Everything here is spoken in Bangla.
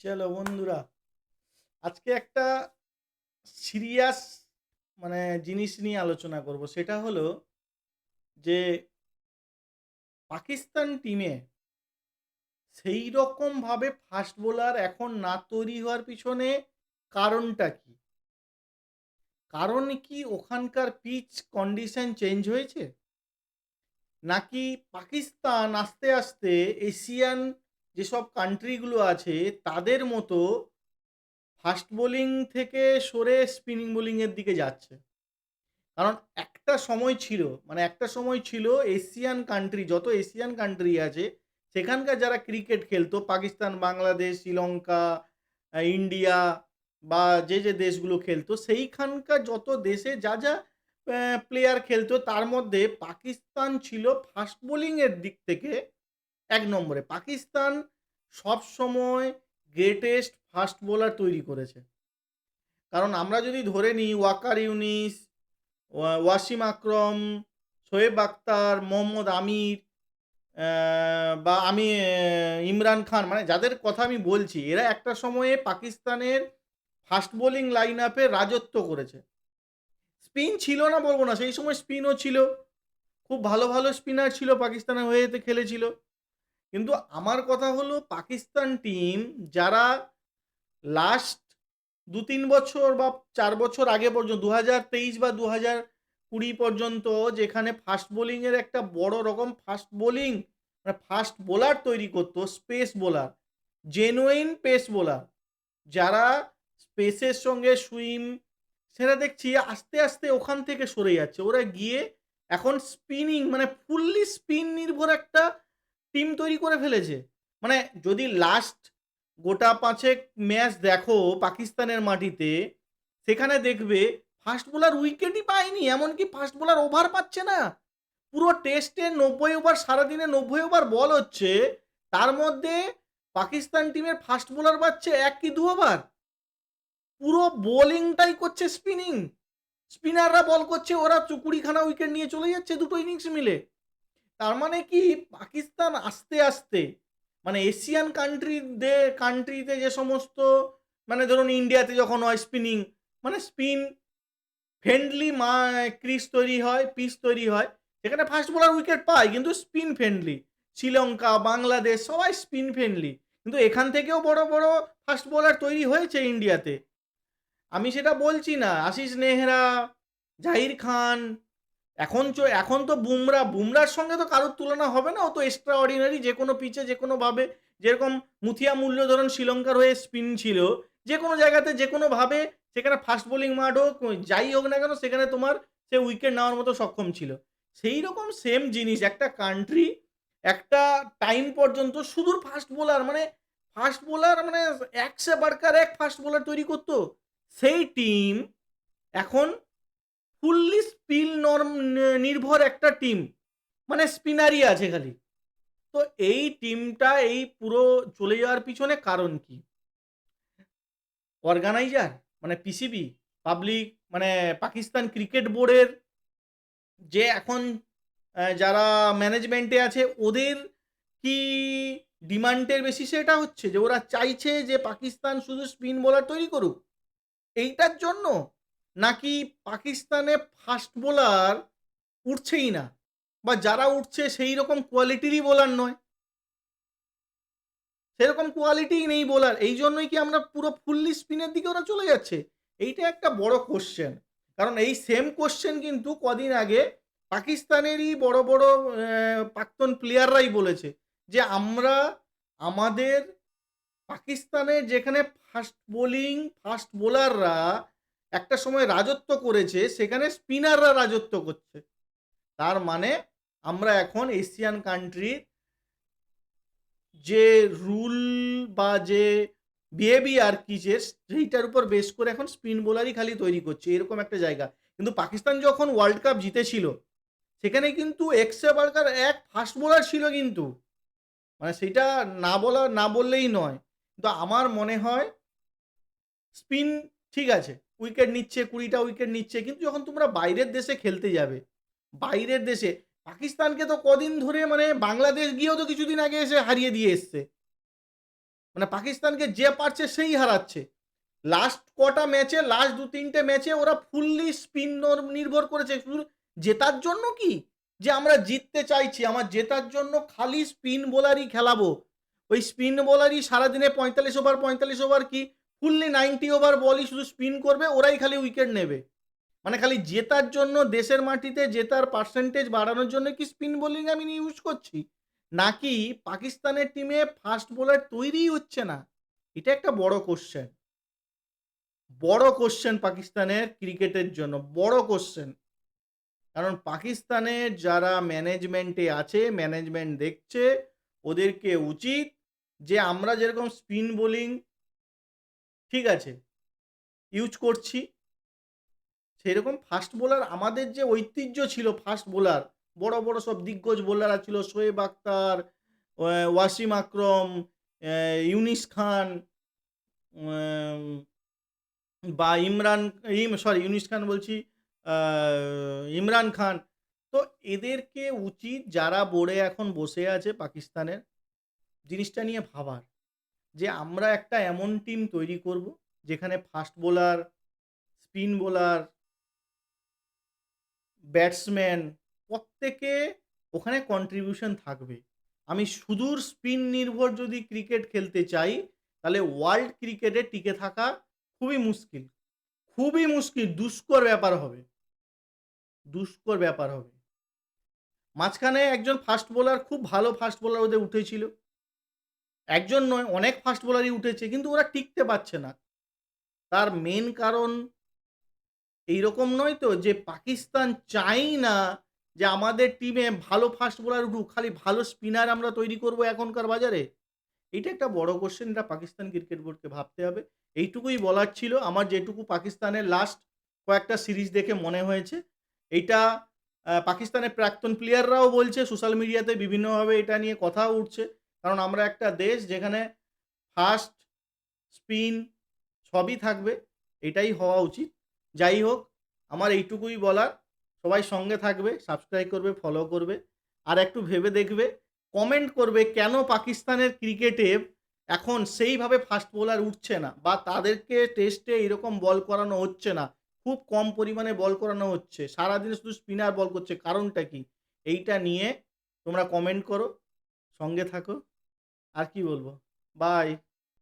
চলো বন্ধুরা, আজকে একটা সিরিয়াস মানে জিনিস নিয়ে আলোচনা করব। সেটা হলো যে পাকিস্তান টিমে সেই রকম ভাবে ফাস্ট বোলার এখন না তৈরি হওয়ার পিছনে কারণটা কি? কারণ কি ওখানকার পিচ কন্ডিশন চেঞ্জ হয়েছে? নাকি পাকিস্তান আস্তে আস্তে এশিয়ান যেসব কান্ট্রিগুলো আছে, তাদের মতো ফাস্ট বোলিং থেকে সরে স্পিনিং বোলিংয়ের দিকে যাচ্ছে। কারণ একটা সময় ছিল মানে একটা সময় ছিল এশিয়ান কান্ট্রি যত এশিয়ান কান্ট্রি আছে, সেখানকার যারা ক্রিকেট খেলতো, পাকিস্তান, বাংলাদেশ, শ্রীলঙ্কা ইন্ডিয়া বা যে যে দেশগুলো খেলতো, সেইখানকার যত দেশে যা যা প্লেয়ার খেলতো, তার মধ্যে পাকিস্তান ছিল ফাস্ট বোলিংয়ের দিক থেকে এক নম্বরে, পাকিস্তান সব সময় গ্রেটেস্ট ফাস্ট বোলার তৈরি করেছে। কারণ আমরা যদি ধরে নিই, ওয়াকার ইউনিস, ওয়া- ওয়াসিম আকরম শোয়েব আক্তার মোহাম্মদ আমির বা আমি ইমরান খান মানে যাদের কথা আমি বলছি, এরা একটা সময়ে পাকিস্তানের ফাস্ট বোলিং লাইন আপে রাজত্ব করেছে। স্পিন ছিল না বলব না, সেই সময় স্পিনও ছিল। খুব ভালো ভালো স্পিনার ছিল পাকিস্তানের হয়েতে খেলেছিল। কিন্তু আমার কথা হলো পাকিস্তান টিম যারা লাস্ট দু তিন বছর বা চার বছর আগে পর্যন্ত দু হাজার তেইশ বা দু হাজার কুড়ি পর্যন্ত যেখানে ফাস্ট বোলিংয়ের একটা বড় রকম ফাস্ট বোলিং মানে ফাস্ট বোলার তৈরি করতো space bowler genuine pace bowler যারা স্পেসের সঙ্গে সুইম সেটা দেখছি আস্তে আস্তে ওখান থেকে সরে যাচ্ছে। ওরা গিয়ে এখন স্পিনিং মানে ফুললি স্পিন নির্ভর একটা টিম তৈরি করে ফেলেছে। মানে যদি লাস্ট গোটা পাঁচেক ম্যাচ দেখো পাকিস্তানের মাটিতে, সেখানে দেখবে ফাস্ট বোলার উইকেটই পায়নি, এমনকি ফাস্ট বোলার ওভার পাচ্ছে না। পুরো টেস্টে নব্বই ওভার সারাদিনে নব্বই ওভার বল হচ্ছে, তার মধ্যে পাকিস্তান টিমের ফাস্ট বোলার পাচ্ছে এক কি দু ওভার পুরো বোলিংটাই করছে স্পিনিং স্পিনাররা বল করছে, ওরা চুকুড়িখানা উইকেট নিয়ে চলে যাচ্ছে দুটো ইনিংস মিলে। তার মানে কি? পাকিস্তান আস্তে আস্তে মানে এশিয়ান কান্ট্রি দে কান্ট্রিতে যে সমস্ত মানে ধরুন ইন্ডিয়াতে যখন হয় স্পিনিং মানে স্পিন ফ্রেন্ডলি মা ক্রিস তৈরি হয় পিচ তৈরি হয়, সেখানে ফাস্ট বোলার উইকেট পায়, কিন্তু স্পিন ফ্রেন্ডলি শ্রীলঙ্কা, বাংলাদেশ সবাই স্পিন ফ্রেন্ডলি কিন্তু এখান থেকেও বড় বড় ফাস্ট বোলার তৈরি হয়েছে ইন্ডিয়াতে আমি সেটা বলছি না। আশিস নেহরা, জাহির খান এখন চ, এখন তো বুমরা, বুমরার সঙ্গে তো কারোর তুলনা হবে না। ও তো এক্সট্রা অর্ডিনারি যে কোনো পিচে যে কোনোভাবে যেরকম মুথিয়া মূল্য, ধরুন শ্রীলঙ্কার হয়ে স্পিন ছিল, যে কোনো জায়গাতে, যে কোনোভাবে সেখানে ফাস্ট বোলিং মাঠ হোক, যাই হোক না কেন, সেখানে তোমার সে উইকেট নেওয়ার মতো সক্ষম ছিল। সেই রকম সেম জিনিস, একটা কান্ট্রি একটা টাইম পর্যন্ত শুধু ফাস্ট বোলার মানে ফাস্ট বোলার মানে একশে বাড়কার এক ফাস্ট বোলার তৈরি করতো। সেই টিম এখন ফুললি স্পিন নর্ম নির্ভর একটা টিম। মানে স্পিনারই আছে খালি। তো এই টিমটা এই পুরো চলে যাওয়ার পিছনে কারণ কি? অর্গানাইজার মানে পিসিবি পাবলিক মানে পাকিস্তান ক্রিকেট বোর্ডের যে এখন যারা ম্যানেজমেন্টে আছে, ওদের কি ডিমান্ডের বেশি সেটা হচ্ছে? যে ওরা চাইছে যে পাকিস্তান শুধু স্পিন বোলার তৈরি করুক? এইটার জন্য নাকি পাকিস্তানে ফাস্ট বোলার উঠছেই না? বা যারা উঠছে সেই রকম কোয়ালিটিরই বোলার নয়। সেরকম কোয়ালিটিই নেই বোলার এই জন্যই কি আমরা পুরো ফুললি স্পিনের দিকে ওরা চলে যাচ্ছে? এইটা একটা বড় কোশ্চেন কারণ এই সেম কোশ্চেন কিন্তু কদিন আগে পাকিস্তানেরই বড় বড় প্রাক্তন প্লেয়াররাই বলেছে যে আমরা আমাদের পাকিস্তানের যেখানে ফাস্ট বোলিং ফাস্ট বোলাররা একটা সময় রাজত্ব করেছে, সেখানে স্পিনাররা রাজত্ব করছে। তার মানে আমরা এখন এশিয়ান কান্ট্রির যে রুল বা যে বিহেভিয়ার কি, যে সেইটার উপর বেস করে এখন স্পিন বোলারই খালি তৈরি করছে, এরকম একটা জায়গা। কিন্তু পাকিস্তান যখন ওয়ার্ল্ড কাপ জিতেছিল, সেখানে কিন্তু এক্সে বার্কার এক ফাস্ট বোলার ছিল কিন্তু। মানে সেটা না বলা, না বললেই নয়। কিন্তু আমার মনে হয় স্পিন ঠিক আছে। উইকেট নিচ্ছে, কুড়িটা উইকেট নিচ্ছে, কিন্তু যখন তোমরা বাইরের দেশে খেলতে যাবে, বাইরের দেশে, পাকিস্তানকে তো কদিন ধরে মানে বাংলাদেশ গিয়েও তো কিছুদিন আগে এসে হারিয়ে দিয়ে এসছে। মানে পাকিস্তানকে যে পারছে সেই হারাচ্ছে। লাস্ট কটা ম্যাচে লাস্ট দু তিনটে ম্যাচে ওরা ফুললি স্পিন নির্ভর করেছে। শুধু জেতার জন্য কি? যে আমরা জিততে চাইছি, আমার জেতার জন্য খালি স্পিন বোলারই খেলাবো। ওই স্পিন বোলারই সারাদিনে পঁয়তাল্লিশ ওভার পঁয়তাল্লিশ ওভার কি? ফুললি নাইনটি ওভার বলই শুধু স্পিন করবে, ওরাই খালি উইকেট নেবে। মানে খালি জেতার জন্য, দেশের মাটিতে জেতার পার্সেন্টেজ বাড়ানোর জন্য কি স্পিন বোলিং আমি ইউজ করছি? নাকি পাকিস্তানের টিমে ফাস্ট বোলার তৈরিই হচ্ছে না? এটা একটা বড় কোশ্চেন বড় কোশ্চেন পাকিস্তানের ক্রিকেটের জন্য, বড় কোশ্চেন কারণ পাকিস্তানের যারা ম্যানেজমেন্টে আছে ম্যানেজমেন্ট দেখছে, ওদেরকে উচিত যে আমরা যেরকম স্পিন বোলিং ঠিক আছে ইউজ করছি। সেরকম ফাস্ট বোলার আমাদের যে ঐতিহ্য ছিল ফাস্ট বোলার বড় বড় সব দিগ্গজ বোলাররা ছিল, শোয়েব আক্তার ওয়াসিম আকরম ইউনিস খান বা ইমরান, ইম সরি ইউনিস খান বলছি ইমরান খান। তো এদেরকে উচিত যারা বোর্ডে এখন বসে আছে পাকিস্তানের, জিনিসটা নিয়ে ভাবার। যে আমরা একটা এমন টিম তৈরি করব, যেখানে fast bowler spin bowler batsman প্রত্যেকে ওখানে কন্ট্রিবিউশন থাকবে। আমি সুদূর স্পিন নির্ভর যদি ক্রিকেট খেলতে চাই, তাহলে ওয়ার্ল্ড ক্রিকেটে টিকে থাকা খুবই মুশকিল। খুবই মুশকিল, দুষ্কর ব্যাপার হবে। দুষ্কর ব্যাপার হবে। মাঝখানে একজন ফাস্ট বোলার খুব ভালো ফাস্ট বোলার ওদের উঠেছিল। একজন নয় অনেক ফাস্ট বোলারই উঠেছে কিন্তু ওরা টিকতে পারছে না। তার মেন কারণ এইরকম নয় তো যে পাকিস্তান চাই না যে আমাদের টিমে ভালো ফাস্ট বোলার উঠুক খালি ভালো স্পিনার আমরা তৈরি করব এখনকার বাজারে। এটা একটা বড় কোশ্চেন এটা পাকিস্তান ক্রিকেট বোর্ডকে ভাবতে হবে। এইটুকুই বলার ছিল। আমার যেটুকু পাকিস্তানের লাস্ট কয়েকটা সিরিজ দেখে মনে হয়েছে। আহ, পাকিস্তানের প্রাক্তন প্লেয়াররাও বলছে সোশ্যাল মিডিয়াতে বিভিন্নভাবে এটা নিয়ে কথাও উঠছে। কারণ আমরা একটা দেশ যেখানে ফাস্ট স্পিন সবই থাকবে, এটাই হওয়া উচিত। যাই হোক, আমার এইটুকুই বলার। সবাই সঙ্গে থাকবে সাবস্ক্রাইব করবে ফলো করবে। আর একটু ভেবে দেখবে কমেন্ট করবে কেন পাকিস্তানের ক্রিকেটে এখন সেইভাবে ফাস্ট বোলার উঠছে না বা তাদেরকে টেস্টে এরকম বল করানো হচ্ছে না। খুব কম পরিমাণে বল করানো হচ্ছে। সারাদিন শুধু স্পিনার বল করছে। কারণটা কি? এইটা নিয়ে তোমরা কমেন্ট করো, সঙ্গে থাকো। আর কি বলব? বাই